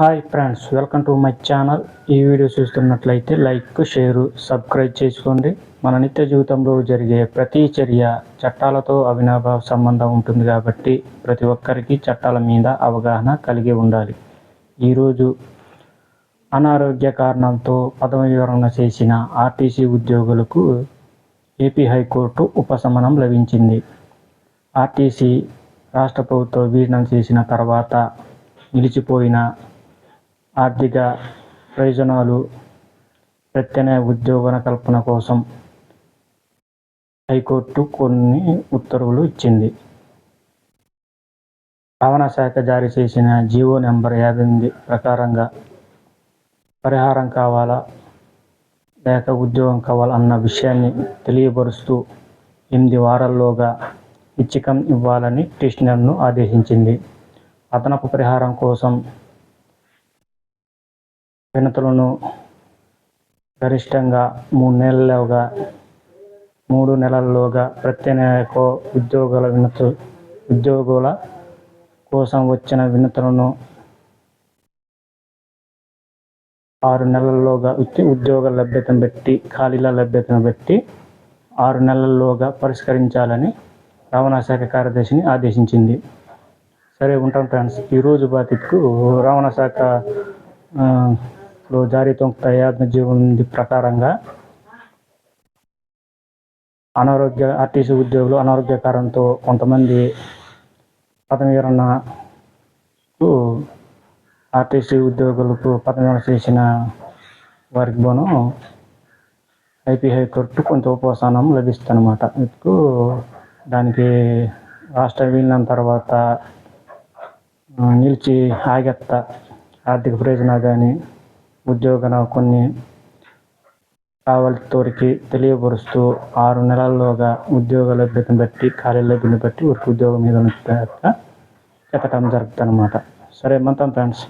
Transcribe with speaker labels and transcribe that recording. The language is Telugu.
Speaker 1: Hi friends welcome to my channel. ఈ వీడియో చూస్తున్నట్లయితే లైక్ షేర్ సబ్స్క్రైబ్ చేసుకోండి. మన నిత్య జీవితంలో జరిగే ప్రతి చర్య చట్టాలతో అవినాభావ సంబంధం ఉంటుంది కాబట్టి ప్రతి ఒక్కరికి చట్టాల మీద అవగాహన కలిగి ఉండాలి. ఈరోజు అనారోగ్య కారణంతో పదవి వివరణ చేసిన ఆర్టీసీ ఉద్యోగులకు ఏపీ హైకోర్టు ఉపశమనం లభించింది. ఆర్టీసీ రాష్ట్ర ప్రభుత్వం విలీనం చేసిన తర్వాత నిలిచిపోయిన ఆర్థిక ప్రయోజనాలు ప్రత్యామ్నాయ ఉద్యోగ కల్పన కోసం హైకోర్టు కొన్ని ఉత్తర్వులు ఇచ్చింది. రవాణా శాఖ జారీ చేసిన జీవో నెంబర్ యాభై ఎనిమిది ప్రకారంగా పరిహారం కావాలా లేక ఉద్యోగం కావాలా అన్న విషయాన్ని తెలియపరుస్తూ ఎనిమిది వారాల్లోగా ఇచ్చికం ఇవ్వాలని ట్రిషనర్ను ఆదేశించింది. అదనపు పరిహారం కోసం వినతులను గరిష్టంగా మూడు నెలలుగా మూడు నెలల్లోగా ప్రత్యేక ఉద్యోగుల వినతు ఉద్యోగుల కోసం వచ్చిన వినతులను ఆరు నెలల్లోగా ఉద్యోగ లభ్యతను బట్టి ఖాళీల లభ్యతను బట్టి ఆరు నెలల్లోగా పరిష్కరించాలని రవాణా శాఖ కార్యదర్శిని ఆదేశించింది. సరే ఉంటాం ఫ్రెండ్స్ ఈరోజు బాధితుకు రవాణా శాఖ లో జారీతం తొంభై యాభై జీవన ప్రకారంగా. అనారోగ్య ఆర్టీసీ ఉద్యోగులు అనారోగ్య కారణంతో కొంతమంది పదవి ఆర్టీసీ ఉద్యోగులకు పదవి చేసిన వారికి పోను ఐపీ హైకోర్టు కొంత ఉపశమనం లభిస్తుందన్నమాట. ఇప్పుడు దానికి రాష్ట్ర విలీనం తర్వాత నిలిచి ఆగెత్త ఆర్థిక ప్రయోజనాలు కానీ ఉద్యోగ కొన్ని కావలితోరికి తెలియపరుస్తూ ఆరు నెలల్లోగా ఉద్యోగ లభ్యతను బట్టి ఖాళీ లభ్యతను బట్టి వారికి ఉద్యోగం మీద ఎక్కడం జరుగుతుంది అనమాట సరే మొత్తం ఫ్రెండ్స్